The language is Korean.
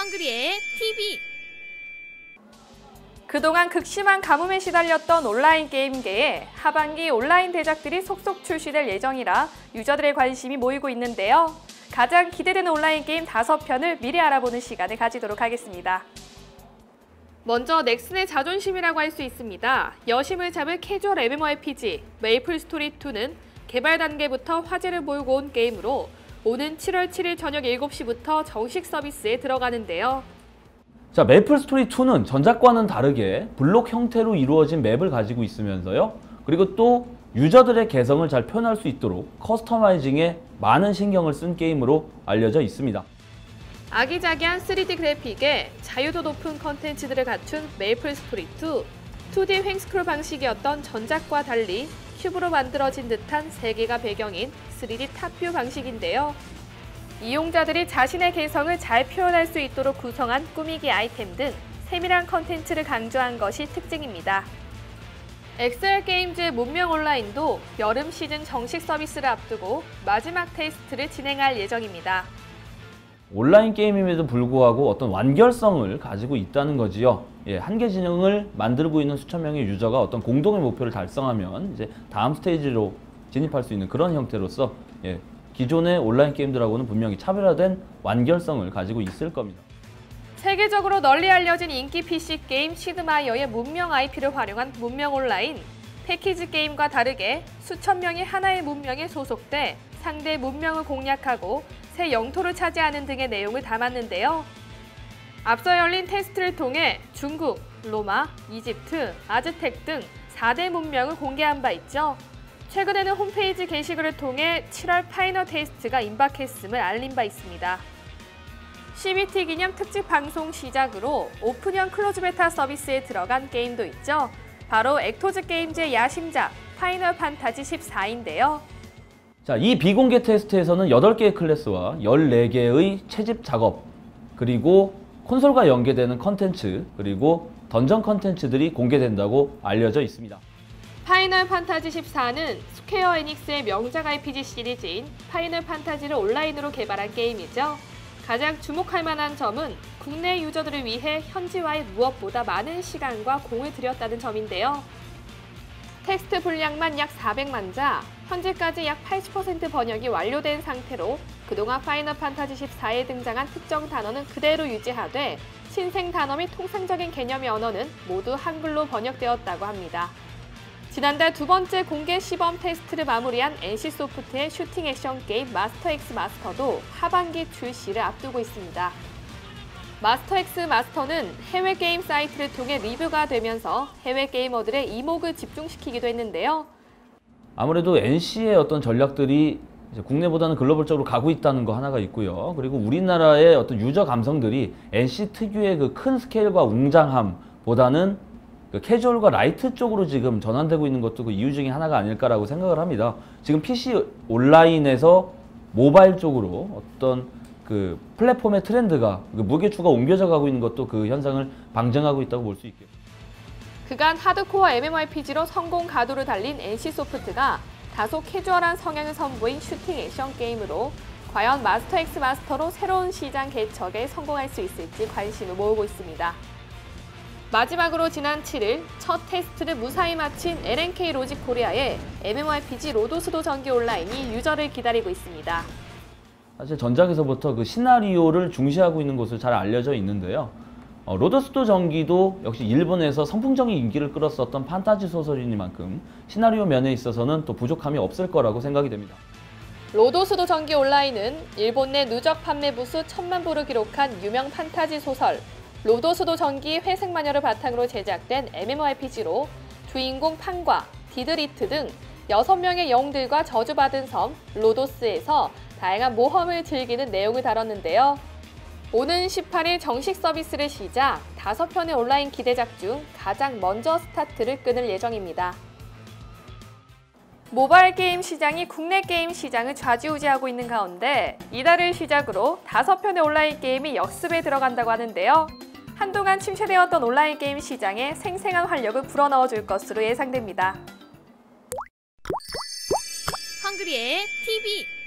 헝그리의 TV 그동안 극심한 가뭄에 시달렸던 온라인 게임계에 하반기 온라인 대작들이 속속 출시될 예정이라 유저들의 관심이 모이고 있는데요. 가장 기대되는 온라인 게임 다섯 편을 미리 알아보는 시간을 가지도록 하겠습니다. 먼저 넥슨의 자존심이라고 할 수 있습니다. 여심을 잡을 캐주얼 MMORPG 메이플 스토리 2는 개발 단계부터 화제를 몰고 온 게임으로 오는 7월 7일 저녁 7시부터 정식 서비스에 들어가는데요. 자, 메이플 스토리 2는 전작과는 다르게 블록 형태로 이루어진 맵을 가지고 있으면서요. 그리고 또 유저들의 개성을 잘 표현할 수 있도록 커스터마이징에 많은 신경을 쓴 게임으로 알려져 있습니다. 아기자기한 3D 그래픽에 자유도 높은 컨텐츠들을 갖춘 메이플 스토리 2. 2D 횡스크롤 방식이었던 전작과 달리 큐브로 만들어진 듯한 세계가 배경인 3D 탑뷰 방식인데요. 이용자들이 자신의 개성을 잘 표현할 수 있도록 구성한 꾸미기 아이템 등 세밀한 컨텐츠를 강조한 것이 특징입니다. 엑셀 게임즈의 문명 온라인도 여름 시즌 정식 서비스를 앞두고 마지막 테스트를 진행할 예정입니다. 온라인 게임임에도 불구하고 어떤 완결성을 가지고 있다는 거지요. 예, 한계 진영을 만들고 있는 수천 명의 유저가 어떤 공동의 목표를 달성하면 이제 다음 스테이지로 진입할 수 있는 그런 형태로서 예, 기존의 온라인 게임들하고는 분명히 차별화된 완결성을 가지고 있을 겁니다. 세계적으로 널리 알려진 인기 PC 게임 시드마이어의 문명 IP를 활용한 문명 온라인 패키지 게임과 다르게 수천 명이 하나의 문명에 소속돼 상대 문명을 공략하고 새 영토를 차지하는 등의 내용을 담았는데요. 앞서 열린 테스트를 통해 중국, 로마, 이집트, 아즈텍 등 4대 문명을 공개한 바 있죠. 최근에는 홈페이지 게시글을 통해 7월 파이널 테스트가 임박했음을 알린 바 있습니다. CBT 기념 특집 방송 시작으로 오픈형 클로즈 베타 서비스에 들어간 게임도 있죠. 바로 액토즈 게임즈의 야심작 파이널 판타지 14인데요. 자, 이 비공개 테스트에서는 8개의 클래스와 14개의 채집 작업, 그리고 콘솔과 연계되는 컨텐츠, 그리고 던전 컨텐츠들이 공개된다고 알려져 있습니다. 파이널 판타지 14는 스퀘어 에닉스의 명작 RPG 시리즈인 파이널 판타지를 온라인으로 개발한 게임이죠. 가장 주목할 만한 점은 국내 유저들을 위해 현지화에 무엇보다 많은 시간과 공을 들였다는 점인데요. 텍스트 분량만 약 400만 자, 현재까지 약 80% 번역이 완료된 상태로 그동안 파이널 판타지 14에 등장한 특정 단어는 그대로 유지하되 신생 단어 및 통상적인 개념의 언어는 모두 한글로 번역되었다고 합니다. 지난달 두 번째 공개 시범 테스트를 마무리한 NC소프트의 슈팅 액션 게임 마스터 X 마스터도 하반기 출시를 앞두고 있습니다. 마스터 X 마스터는 해외 게임 사이트를 통해 리뷰가 되면서 해외 게이머들의 이목을 집중시키기도 했는데요. 아무래도 NC의 어떤 전략들이 국내보다는 글로벌적으로 가고 있다는 거 하나가 있고요. 그리고 우리나라의 어떤 유저 감성들이 NC 특유의 그 큰 스케일과 웅장함보다는 그 캐주얼과 라이트 쪽으로 지금 전환되고 있는 것도 그 이유 중에 하나가 아닐까라고 생각을 합니다. 지금 PC 온라인에서 모바일 쪽으로 어떤 그 플랫폼의 트렌드가 그 무게추가 옮겨져 가고 있는 것도 그 현상을 방증하고 있다고 볼 수 있겠죠. 그간 하드코어 MMORPG로 성공 가도를 달린 NC소프트가 다소 캐주얼한 성향을 선보인 슈팅 액션 게임으로 과연 마스터 X 마스터로 새로운 시장 개척에 성공할 수 있을지 관심을 모으고 있습니다. 마지막으로 지난 7일 첫 테스트를 무사히 마친 LNK 로직 코리아의 MMORPG 로도스도 전기 온라인이 유저를 기다리고 있습니다. 사실 전작에서부터 그 시나리오를 중시하고 있는 것으로 잘 알려져 있는데요. 어, 로더스도 전기도 역시 일본에서 선풍적인 인기를 끌었었던 판타지 소설이니만큼 시나리오 면에 있어서는 또 부족함이 없을 거라고 생각이 됩니다. 로도스도 전기 온라인은 일본 내 누적 판매 부수 천만 부를 기록한 유명 판타지 소설 로도스도 전기 회색 마녀를 바탕으로 제작된 MMORPG로 주인공 판과 디드리트 등 6명의 영웅들과 저주받은 섬 로도스에서 다양한 모험을 즐기는 내용을 다뤘는데요. 오는 18일 정식 서비스를 시작 5편의 온라인 기대작 중 가장 먼저 스타트를 끊을 예정입니다. 모바일 게임 시장이 국내 게임 시장을 좌지우지하고 있는 가운데 이달을 시작으로 5편의 온라인 게임이 역습에 들어간다고 하는데요. 한동안 침체되었던 온라인 게임 시장에 생생한 활력을 불어넣어 줄 것으로 예상됩니다. 헝그리의 TV